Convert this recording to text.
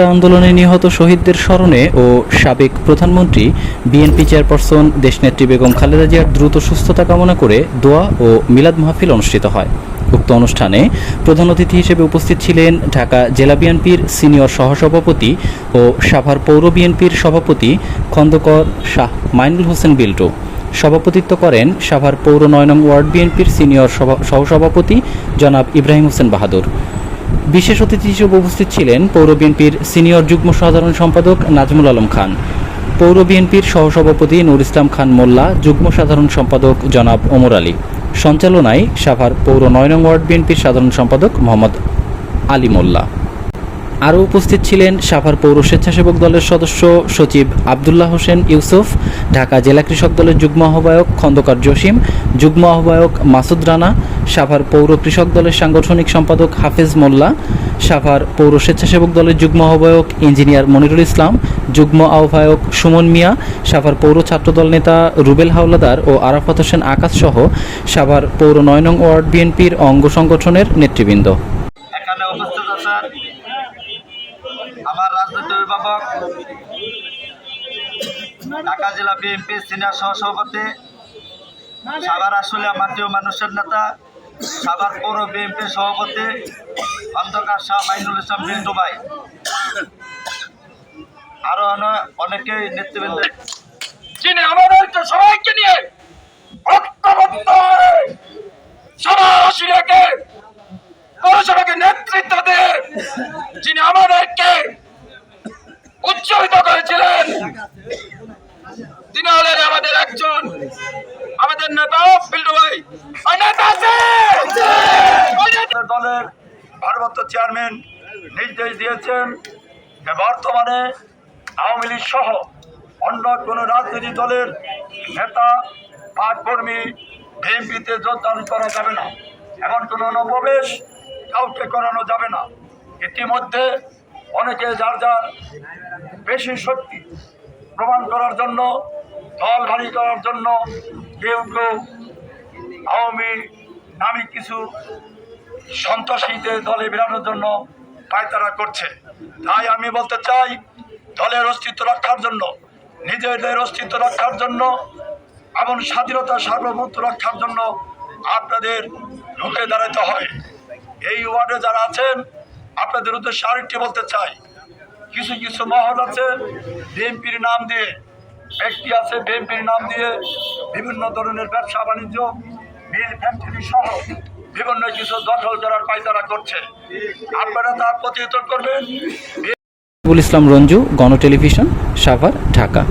কোটা আন্দোলনে নিহত শহীদদের স্মরণে ও সাবেক প্রধানমন্ত্রী, বিএনপি চেয়ারপারসন দেশনেত্রী বেগম খালেদা জিয়ার দ্রুত সুস্থতা কামনা করে দোয়া ও মিলাদ মাহফিল অনুষ্ঠিত হয়। উক্ত অনুষ্ঠানে প্রধান অতিথি হিসেবে উপস্থিত ছিলেন ঢাকা জেলা বিএনপির সিনিয়র সহসভাপতি ও সাভার পৌর বিএনপির সভাপতি খন্দকর শাহ মাইনুল হোসেন বিল্টু। সভাপতিত্ব করেন সাভার পৌর নয় নং ওয়ার্ড বিএনপির সিনিয়র সহসভাপতি জনাব ইব্রাহিম হোসেন বাহাদুর। বিশেষ অতিথি হিসেবে উপস্থিত ছিলেন পৌর বিএনপির সিনিয়র যুগ্ম সাধারণ সম্পাদক নাজমুল আলম খান, পৌর বিএনপির সহসভাপতি নুর ইসলাম খান মোল্লা, যুগ্ম সাধারণ সম্পাদক জনাব ওমর আলী। সঞ্চালনায় সাভার পৌর নয় নং ওয়ার্ড বিএনপির সাধারণ সম্পাদক মোহাম্মদ আলী মোল্লা। আরও উপস্থিত ছিলেন সাভার পৌর স্বেচ্ছাসেবক দলের সদস্য সচিব আবদুল্লাহ হোসেন ইউসুফ, ঢাকা জেলা কৃষক দলের যুগ্ম আহ্বায়ক খন্দকার জসিম, যুগ্ম আহ্বায়ক মাসুদ রানা, সাভার পৌর কৃষক দলের সাংগঠনিক সম্পাদক হাফেজ মোল্লা, সাভার পৌর স্বেচ্ছাসেবক দলের যুগ্ম আহ্বায়ক ইঞ্জিনিয়ার মনিরুল ইসলাম, যুগ্ম আহ্বায়ক সুমন মিয়া, সাভার পৌর ছাত্রদল নেতা রুবেল হাওলাদার ও আরাফাত হোসেন আকাশ সহ সাভার পৌর নয় নং ওয়ার্ড বিএনপির অঙ্গ সংগঠনের নেতৃবৃন্দ। আমার রাজনৈতিক অভিভাবক, ঢাকা জেলা বিএনপি সিনিয়র সহসভাপতি সাভার আসলে মাটিও মানুষের নেতা সাভার পৌর বিএনপি সভাপতি, অন্ধকার শাহ মাইনুল ইসলাম বিন্দু ভাই। আরও অনে- অনেকেই নেতৃবৃন্দ সবাইকে নিয়ে ঐক্যবদ্ধ পৌরসভাকে নেতৃত্ব দিয়ে যিনি আমাদেরকে তিনি হলেন আমাদের একজন, আমাদের নেতা বিল্টু ভাই দলের ভারপ্রাপ্ত চেয়ারম্যান নির্দেশ দিয়েছেন যে বর্তমানে আওয়ামী লীগ সহ অন্য কোনো রাজনৈতিক দলের নেতা বা কর্মী বিএনপিতে যোগদান করা যাবে না। এমন কোনো অনুপ্রবেশ কাউকে করানো যাবে না। ইতিমধ্যে অনেকে যার যার বেশি শক্তি প্রমাণ করার জন্য, দল ভারী করার জন্য কেউ কেউ আওয়ামী নামী কিছু সন্ত্রাসীদের দলে বেরানোর জন্য পায়তারা করছে। তাই আমি বলতে চাই, দলের অস্তিত্ব রক্ষার জন্য, নিজেদের অস্তিত্ব রক্ষার জন্য এবং স্বাধীনতা, সার্বভৌমত্ব রক্ষার জন্য আপনাদের রুখে দাঁড়াতে হয়। এই ওয়ার্ডে যারা আছেন আপনাদের উদ্দেশ্যে আরেকটি বলতে চাই। কিছু কিছু মহল আছে, বিএনপির নাম দিয়ে, ব্যক্তি আছে বিএনপির নাম দিয়ে বিভিন্ন ধরনের ব্যবসা বাণিজ্য, মিল, ফ্যাক্টরি সহ বিভিন্ন কিছু দখল করার পায়তারা করছে। আপনারা তার প্রতিহত করবেন। ইসলাম রঞ্জু গণ টেলিভিশন সাভার, ঢাকা।